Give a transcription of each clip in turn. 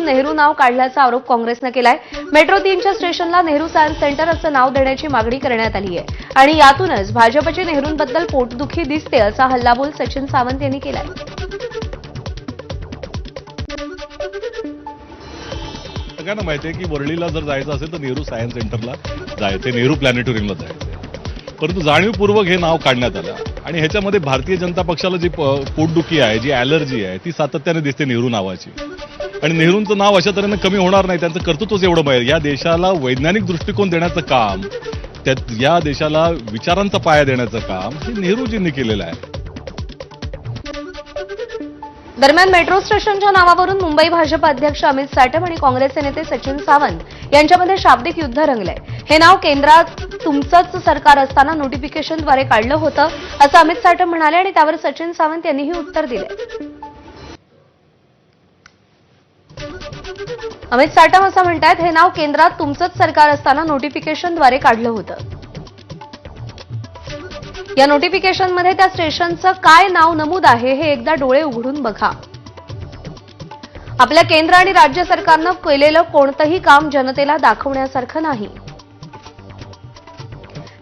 नावावरून नेहरू नाव काढल्याचा आरोप काँग्रेसनं केलाय. मेट्रो तीनच्या स्टेशनला नेहरू सायन्स सेंटर असं नाव देण्याची मागणी करण्यात आली आहे आणि यातूनच भाजपची नेहरूंबद्दल पोटदुखी दिसते असा हल्लाबोल सचिन सावंत यांनी केलाय. सगळ्यांना माहिती आहे की वर्णीला जर जायचं असेल तर नेहरू सायन्स सेंटरला जायचे नेहरू प्लॅनेटोरियमला जायचे परंतु जाणीवपूर्वक हे नाव काढण्यात आलं. आणि ह्याच्यामध्ये भारतीय जनता पक्षाला जी पोटदुखी आहे जी ॲलर्जी आहे ती सातत्याने दिसते नेहरू नावाची. आणि नेहरूंचं नाव अशा तऱ्हेनं कमी होणार नाही त्यांचं कर्तृत्वच एवढं पाहिजे या देशाला वैज्ञानिक दृष्टिकोन देण्याचं काम त्यात या देशाला विचारांचा पाया देण्याचं काम हे नेहरूजींनी केलेलं आहे. दरम्यान मेट्रो स्टेशनच्या नावावरून मुंबई भाजप अध्यक्ष अमित साटम आणि काँग्रेसचे नेते सचिन सावंत यांच्यामध्ये शाब्दिक युद्ध रंगलंय. हे नाव केंद्रात तुमचंच सरकार असताना नोटिफिकेशनद्वारे काढलं होतं असं अमित साटम म्हणाले आणि त्यावर सचिन सावंत यांनीही उत्तर दिले अमित साटम असं म्हणतायत हे नाव केंद्रात तुमचंच सरकार असताना नोटिफिकेशनद्वारे काढलं होतं. या नोटिफिकेशनमध्ये त्या स्टेशनचं काय नाव नमूद आहे हे एकदा डोळे उघडून बघा. आपल्या केंद्र आणि राज्य सरकारनं केलेलं कोणतंही काम जनतेला दाखवण्यासारखं नाही.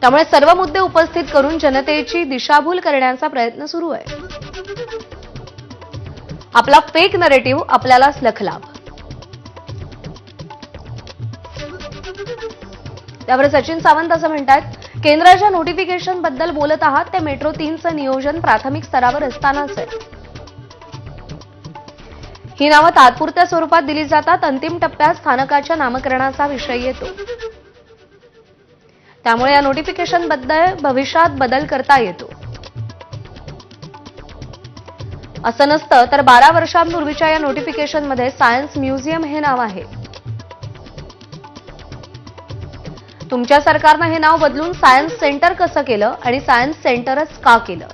त्यामुळे सर्व मुद्दे उपस्थित करून जनतेची दिशाभूल करण्याचा प्रयत्न सुरू आहे. आपला फेक नरेटिव्ह आपल्यालाच लखलाभ त्यावर सचिन सावंत असं म्हणतात केंद्राच्या नोटिफिकेशनबद्दल बोलत आहात ते मेट्रो तीनचं नियोजन प्राथमिक स्तरावर असतानाच आहे. ही नावं तात्पुरत्या स्वरूपात दिली जातात अंतिम टप्प्यात स्थानकाच्या नामकरणाचा विषय येतो. त्यामुळे या नोटिफिकेशनबद्दल भविष्यात बदल करता येतो. असं नसतं तर बारा वर्षांपूर्वीच्या या नोटिफिकेशनमध्ये सायन्स म्युझियम हे नाव आहे. तुमच्या सरकारनं हे नाव बदलून सायन्स सेंटर कसं केलं आणि सायन्स सेंटरच का केलं?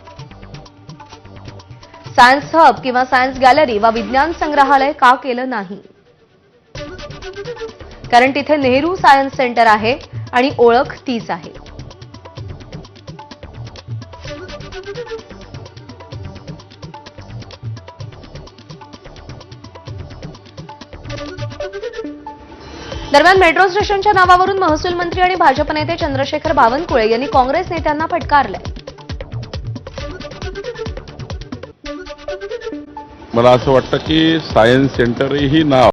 सायन्स हब किंवा सायन्स गॅलरी वा विज्ञान संग्रहालय का केलं नाही? कारण तिथे नेहरू सायन्स सेंटर आहे आणि ओळख तीच आहे. दरम्यान मेट्रो स्टेशनच्या नावावरून महसूल मंत्री आणि भाजप नेते चंद्रशेखर बावनकुळे यांनी काँग्रेस नेत्यांना फटकारलंय मला असं वाटतं की सायन्स सेंटर ही नाव